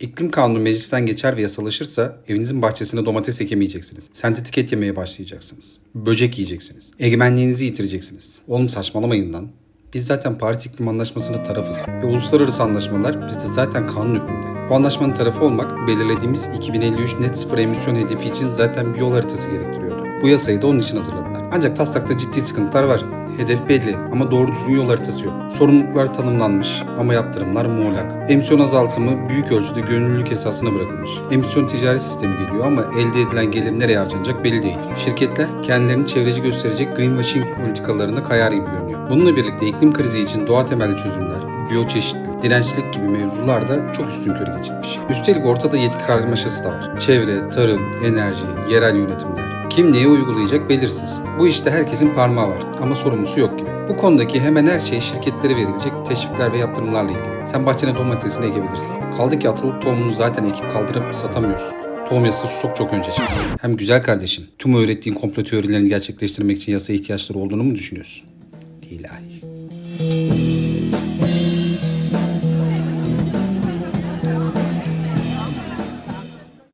İklim kanunu meclisten geçer ve yasalaşırsa evinizin bahçesine domates ekemeyeceksiniz. Sentetik et yemeye başlayacaksınız. Böcek yiyeceksiniz. Egemenliğinizi yitireceksiniz. Oğlum saçmalamayın lan. Biz zaten Paris İklim Anlaşması'nın tarafız ve uluslararası anlaşmalar bizde zaten kanun hükmünde. Bu anlaşmanın tarafı olmak belirlediğimiz 2053 net sıfır emisyon hedefi için zaten bir yol haritası gerektiriyordu. Bu yasayı da onun için hazırladılar. Ancak taslakta ciddi sıkıntılar var. Hedef belli ama doğru düzgün yol haritası yok. Sorumluluklar tanımlanmış ama yaptırımlar muğlak. Emisyon azaltımı büyük ölçüde gönüllülük esasına bırakılmış. Emisyon ticari sistemi geliyor ama elde edilen gelir nereye harcanacak belli değil. Şirketler kendilerini çevreci gösterecek greenwashing politikalarına kayar gibi görünüyor. Bununla birlikte iklim krizi için doğa temelli çözümler, biyoçeşitlilik, dirençlik gibi mevzular da çok üstün körü geçilmiş. Üstelik ortada yetki karmaşası da var. Çevre, tarım, enerji, yerel yönetimler. Kim neyi uygulayacak belirsiz. Bu işte herkesin parmağı var ama sorumlusu yok gibi. Bu konudaki hemen her şey şirketlere verilecek teşvikler ve yaptırımlarla ilgili. Sen bahçene domatesini ekebilirsin. Kaldı ki atılık tohumunu zaten ekip kaldırıp satamıyorsun. Tohum yasası çok çok önce çıktı. Hem güzel kardeşim, tüm öğrettiğin komplo teorilerini gerçekleştirmek için yasaya ihtiyaçları olduğunu mu düşünüyorsun? İlahi.